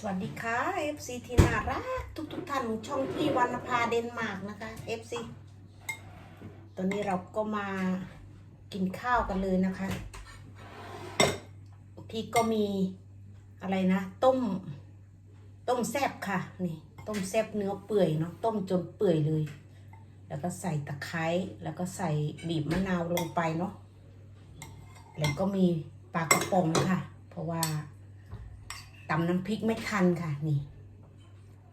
สวัสดีค่ะ FC ที่น่ารักทุกทุกท่านช่องพี่วรรณภาเดนมาร์กนะคะ FC ตอนนี้เราก็มากินข้าวกันเลยนะคะ พี่ก็มีอะไรนะ ต้ม ต้มแซบค่ะนี่ต้มแซบเนื้อเปื่อยเนาะต้มจนเปื่อยเลย แล้วก็ใส่ตะไคร้แล้วก็ใส่บีบมะนาวลงไปเนาะแล้วก็มีปลากระป๋องค่ะ เพราะว่า ตำน้ำพริกไม่ทันค่ะนี่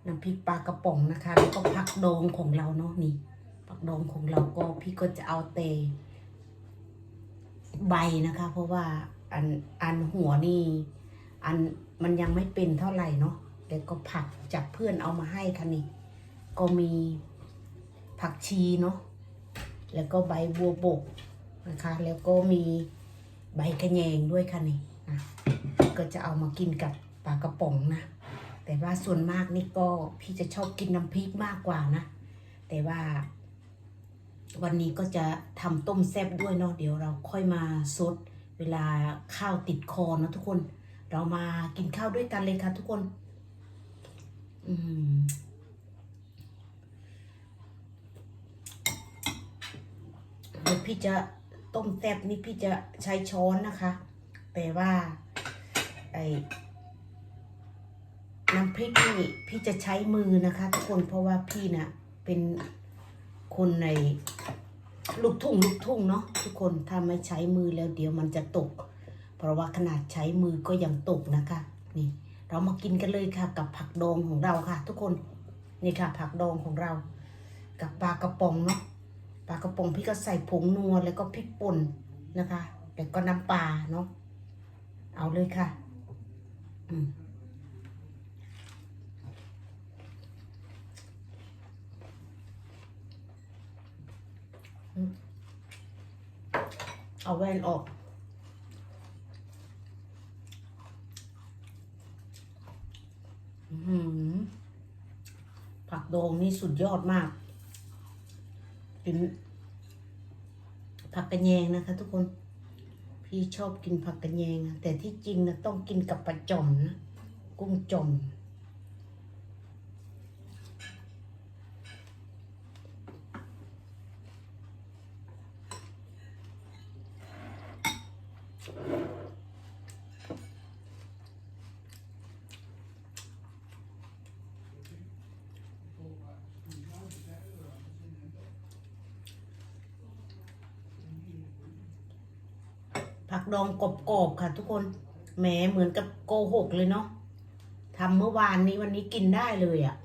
น้ำพริกปลากระป๋องนะคะ แล้วก็ผักดองของเราเนาะนี่ผักดองของเราก็พี่ก็จะเอาเตใบนะคะ เพราะว่าอันอันหัวนี่ อันมันยังไม่เป็นเท่าไหร่เนาะแล้วก็ผักจากเพื่อนเอามาให้ค่ะนี่ ก็มีผักชีเนาะแล้วก็ใบบัวบกนะคะ แล้วก็มีใบกระแยงด้วยค่ะนี่ก็จะเอามากินกับ ปลากระป๋องนะ แต่ว่าส่วนมากนี่ก็พี่จะชอบกินน้ำพริกมากกว่านะ แต่ว่า วันนี้ก็จะทำต้มแซ่บด้วยเนาะเดี๋ยวเราค่อยมาซดเวลาข้าวติดคอเนะทุกคน เรามากินข้าวด้วยกันเลยค่ะทุกคน อืมเดี๋ยวพี่จะต้มแซ่บนี่พี่จะใช้ช้อนนะคะ แต่ว่าไอ น้ำพริกนี่พี่จะใช้มือนะคะทุกคนเพราะว่าพี่นะ่ะเป็นคนในลูกทุ่งลูกทุ่งเนาะทุกคนถ้าไม่ใช้มือแล้วเดี๋ยวมันจะตก เพราะว่าขนาดใช้มือก็ยังตกนะคะ นี่ เรามากินกันเลยค่ะกับผักดองของเราค่ะ ทุกคนนี่ค่ะ ผักดองของเรา กับปลากระป๋องเนาะปลากระป๋องพี่ก็ใส่ผงนัวแล้วก็พริกป่นนะคะแล้วก็น้ำปลาเนาะเอาเลยค่ะ อืม เอาแว่นออกอื้อหือผักโดงนี่สุดยอดมากเป็นผักกระแยงนะคะ ทุกคน พี่ชอบกินผักกระแยง แต่ที่จริงนะต้องกินกับปลาจ่อมนะ กุ้งจ่อม ผักดองกรอบๆค่ะ ทุกคนแหมเหมือนกับโกหกเลยเนาะทำเมื่อวานนี้วันนี้กินได้เลยอะ่ะ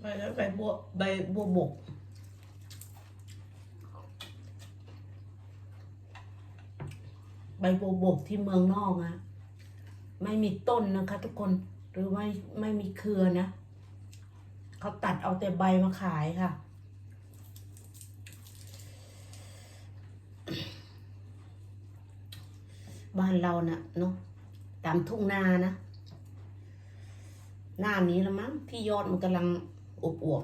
ใบแล้วใบบัวใบบัวบกใบบัวบกที่เมืองนอกอะไม่มีต้นนะคะ ทุกคนหรือไม่ไม่มีเครือนะเขาตัดเอาแต่ใบมาขายค่ะ บ้านเรานะ่ะเนาะตามทุ่งนานะ หน้านี้ล้วมั้งที่ยอดมันกำลัง อว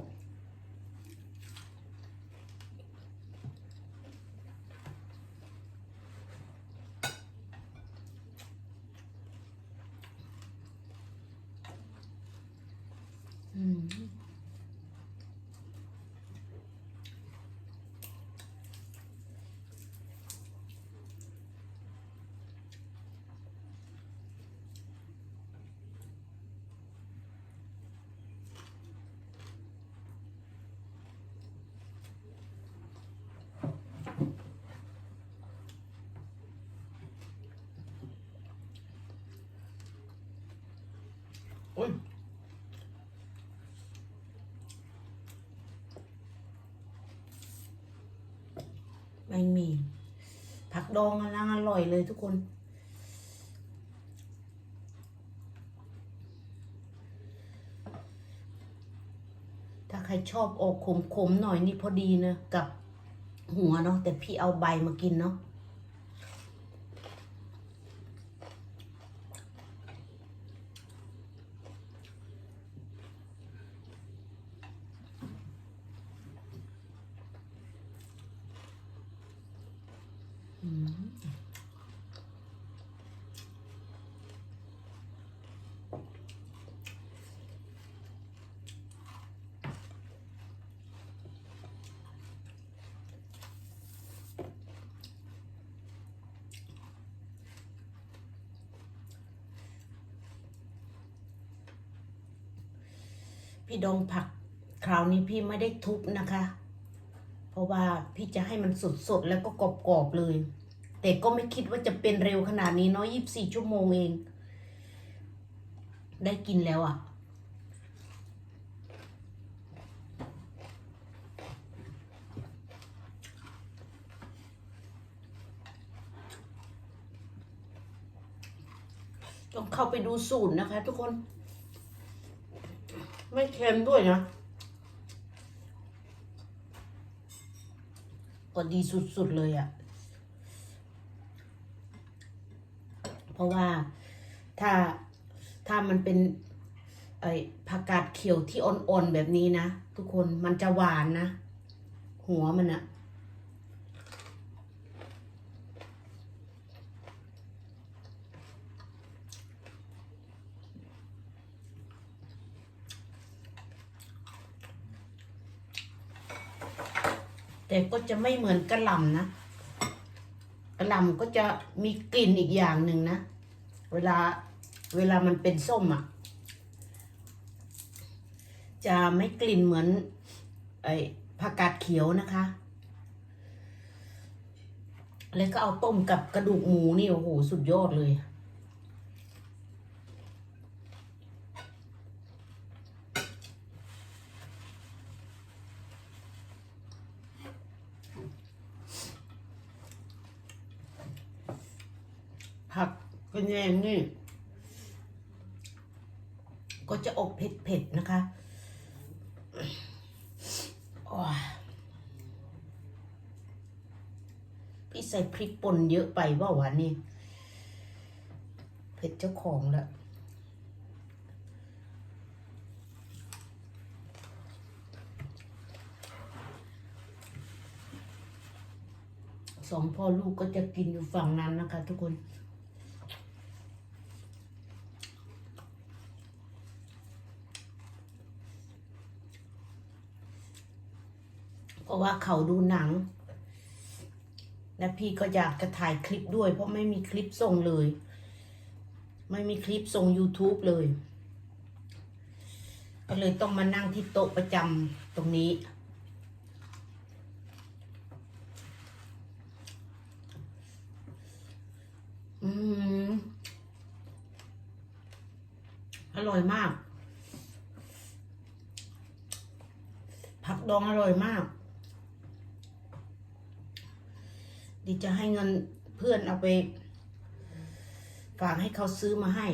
โอ้ยไม่มี ผักดองกำลังอร่อยเลยทุกคนถ้าใครชอบออกขมๆหน่อยนี่พอดีนะ กับหัวเนาะแต่พี่เอาใบมากินเนาะ พี่ดองผัก คราวนี้พี่ไม่ได้ทุบนะคะ ราะว่าพี่จะให้มันสดๆแล้วก็กรอบๆเลย แต่ก็ไม่คิดว่าจะเป็นเร็วขนาดนี้เนาะยี่สิบสี่ชั่วโมงเอง ได้กินแล้วอะ่ะ ต้องเข้าไปดูสูตรนะคะทุกคน ไม่เค็มด้วยนะ ก็ดีสุดๆเลยอะ่ะ เพราะว่าถ้าถ้ามันเป็นไอ้ผักกาดเขียวที่อ่อนๆแบบนี้นะ ทุกคนมันจะหวานนะ หัวมันอะ แต่ก็จะไม่เหมือนกระหล่ำนะกระหล่ำก็จะมีกลิ่นอีกอย่างหนึ่งนะ เวลาเวลามันเป็นส้มอะ จะไม่กลิ่นเหมือนไอ้ผักกาดเขียวนะคะ แล้วก็เอาต้มกับกระดูกหมูนี่โอ้โหสุดยอดเลย ผั กกระแยงนี่ ก็จะออกเผ็ดๆนะคะโอ้ยพี่ใส่พริกป่นเยอะไปเปล่าวะนี่ เผ็ดเจ้าของละสองพ่อลูกก็จะกินอยู่ฝั่งนั้นนะคะทุกคน เพราะ ว่าเขาดูหนัง และพี่ก็อยากจะถ่ายคลิปด้วย เพราะไม่มีคลิปส่งเลย ไม่มีคลิปส่ง YouTube เลย ก็เลยต้องมานั่งที่โต๊ะประจำตรงนี้ อืม อร่อยมาก ผักดองอร่อยมาก ดีจะให้เงินเพื่อนเอาไปฝากให้เขาซื้อมาให้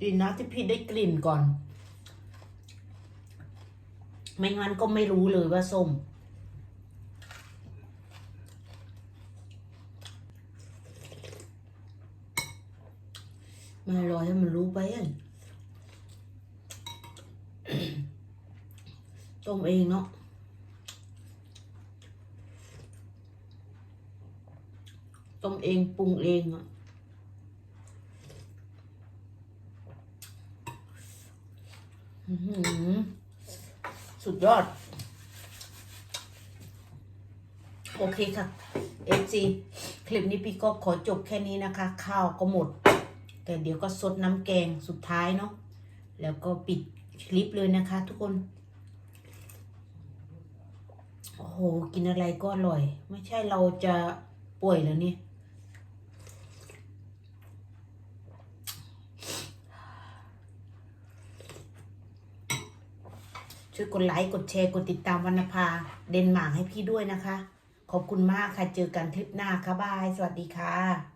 ดีนะที่พี่ได้กลิ่นก่อน ไม่งั้นก็ไม่รู้เลยว่าส้มไม่อร่อยให้มันรู้ไปอะ ต้มเองเนาะต้มเองปรุงเองอะอื้อหือสุดยอด โอเคค่ะเอจีคลิปนี้พี่ก็ขอจบแค่นี้นะคะ ข้าวก็หมด แต่เดี๋ยวก็ซดน้ำแกงสุดท้ายเนาะแล้วก็ปิดคลิปเลยนะคะทุกคน โห กินอะไรก็อร่อย ไม่ใช่เราจะป่วยแล้วนี่ช่วยกดไลค์ กดแชร์ กดติดตามวรรณภา เดนมาร์กให้พี่ด้วยนะคะ ขอบคุณมากค่ะ เจอกันคลิปหน้าค่ะบาย สวัสดีค่ะ